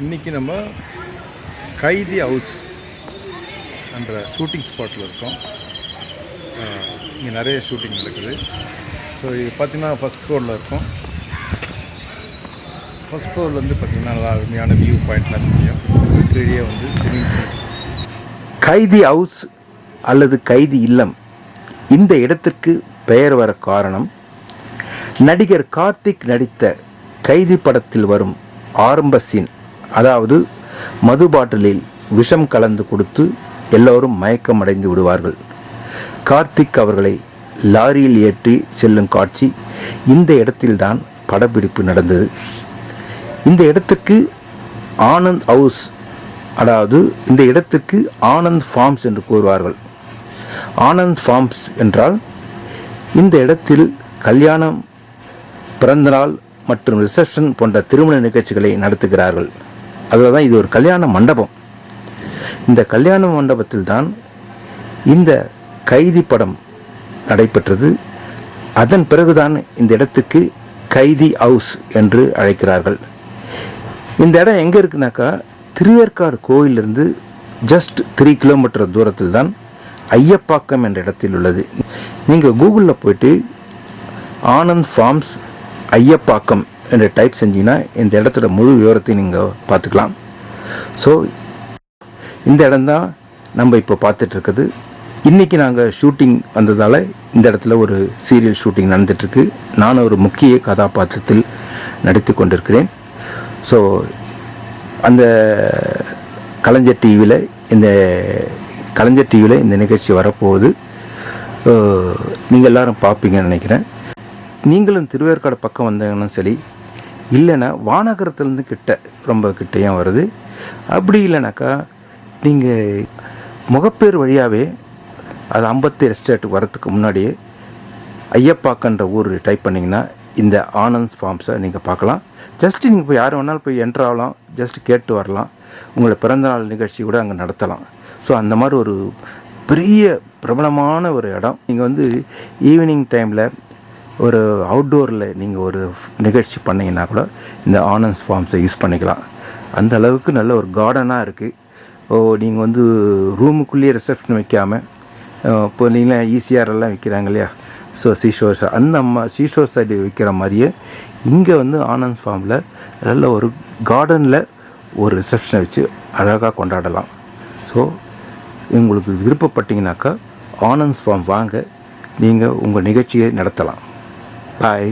இன்றைக்கி நம்ம கைதி ஹவுஸ் என்ற ஷூட்டிங் ஸ்பாட்டில் இருக்கோம். இங்கே நிறைய ஷூட்டிங் நடக்குது. ஸோ இது பார்த்திங்கன்னா ஃபஸ்ட் ஃப்ளோரில் இருக்கும். ஃபஸ்ட் ஃப்ளோர்லேருந்து பார்த்திங்கன்னா நல்லா அருமையான வியூ பாயிண்ட்லாம் தெரியும். கீழே வந்து ஸ்விம்மிங் பூல் கைதி ஹவுஸ் அல்லது கைதி இல்லம் இந்த இடத்திற்கு பெயர் வர காரணம் நடிகர் கார்த்திக் நடித்த கைதி படத்தில் வரும் ஆரம்ப சீன் அதாவது மது பாட்டிலில் விஷம் கலந்து கொடுத்து எல்லோரும் மயக்கம் அடைந்து விடுவார்கள். கார்த்திக் அவர்களை லாரியில் ஏற்றி செல்லும் காட்சி இந்த இடத்தில்தான் படப்பிடிப்பு நடந்தது. இந்த இடத்துக்கு ஆனந்த் ஹவுஸ் அதாவது இந்த இடத்துக்கு ஆனந்த் ஃபார்ம்ஸ் என்று கூறுவார்கள். ஆனந்த் ஃபார்ம்ஸ் என்றால் இந்த இடத்தில் கல்யாணம் பிறந்தநாள் மற்றும் ரிசப்ஷன் போன்ற திருமண நிகழ்ச்சிகளை நடத்துகிறார்கள். அதில் தான் இது ஒரு கல்யாண மண்டபம். இந்த கல்யாண மண்டபத்தில் தான் இந்த கைதி படம் நடைபெற்றது. அதன் பிறகுதான் இந்த இடத்துக்கு கைதி ஹவுஸ் என்று அழைக்கிறார்கள். இந்த இடம் எங்கே இருக்குனாக்கா திருவேற்காடு கோயிலிருந்து ஜஸ்ட் த்ரீ கிலோமீட்டர் தூரத்தில் தான் ஐயப்பாக்கம் என்ற இடத்தில் உள்ளது. நீங்கள் கூகுளில் போயிட்டு ஆனந்த் ஃபார்ம்ஸ் ஐயப்பாக்கம் என்று டைப் செஞ்சீங்கன்னா இந்த இடத்தோட முழு விவரத்தை நீங்கள் பார்த்துக்கலாம். ஸோ இந்த இடம்தான் நம்ம இப்போ பார்த்துட்ருக்குது இன்றைக்கி நாங்கள் ஷூட்டிங் வந்ததால் இந்த இடத்துல ஒரு சீரியல் ஷூட்டிங் நடந்துகிட்ருக்கு நான் ஒரு முக்கிய கதாபாத்திரத்தில் நடித்து கொண்டிருக்கிறேன். ஸோ அந்த கலைஞர் டிவியில் இந்த கலைஞர் டிவியில் இந்த நிகழ்ச்சி வரப்போகுது. நீங்கள் எல்லோரும் பார்ப்பீங்கன்னு நினைக்கிறேன். நீங்களும் திருவேற்காடு பக்கம் வந்தீங்கன்னா சரி இல்லைன்னா வானகரத்துலேருந்து கிட்ட ரொம்ப கிட்டையும் வருது. அப்படி இல்லைனாக்கா நீங்கள் முகப்பேர் வழியாகவே அது அம்பத்தி எஸ்டேட் வரத்துக்கு முன்னாடியே ஐயப்பாக்கன்ற ஊர் டைப் பண்ணிங்கன்னா இந்த ஆனந்த் ஃபார்ம்ஸை நீங்கள் பார்க்கலாம். ஜஸ்ட் நீங்கள் போய் யார் வேணாலும் போய் என்ட்ரு ஆகலாம் ஜஸ்ட் கேட்டு வரலாம். உங்களை பிறந்தநாள் நிகழ்ச்சி கூட அங்கே நடத்தலாம். ஸோ அந்த மாதிரி ஒரு பெரிய பிரபலமான ஒரு இடம். நீங்கள் வந்து ஈவினிங் டைமில் ஒரு அவுட்டோரில் நீங்கள் ஒரு நிகழ்ச்சி பண்ணிங்கன்னா கூட இந்த ஆனந்த் ஃபார்ம்ஸை யூஸ் பண்ணிக்கலாம். அந்த அளவுக்கு நல்ல ஒரு கார்டனாக இருக்குது ஓ நீங்கள் வந்து ரூமுக்குள்ளேயே ரிசப்ஷன் வைக்காமல் இப்போ நீங்களாம் ஈசிஆர் எல்லாம் விற்கிறாங்க இல்லையா? ஸோ சீஷோர் அந்த அம்மா சீஷோர் சைடு விற்கிற மாதிரியே இங்கே வந்து ஆனந்த் ஃபார்மில் நல்ல ஒரு கார்டனில் ஒரு ரிசப்ஷனை வச்சு அழகாக கொண்டாடலாம். ஸோ உங்களுக்கு விருப்பப்பட்டீங்கன்னாக்கா ஆனந்த் ஃபார்ம் வாங்க நீங்கள் உங்கள் நிகழ்ச்சியை நடத்தலாம். பாய்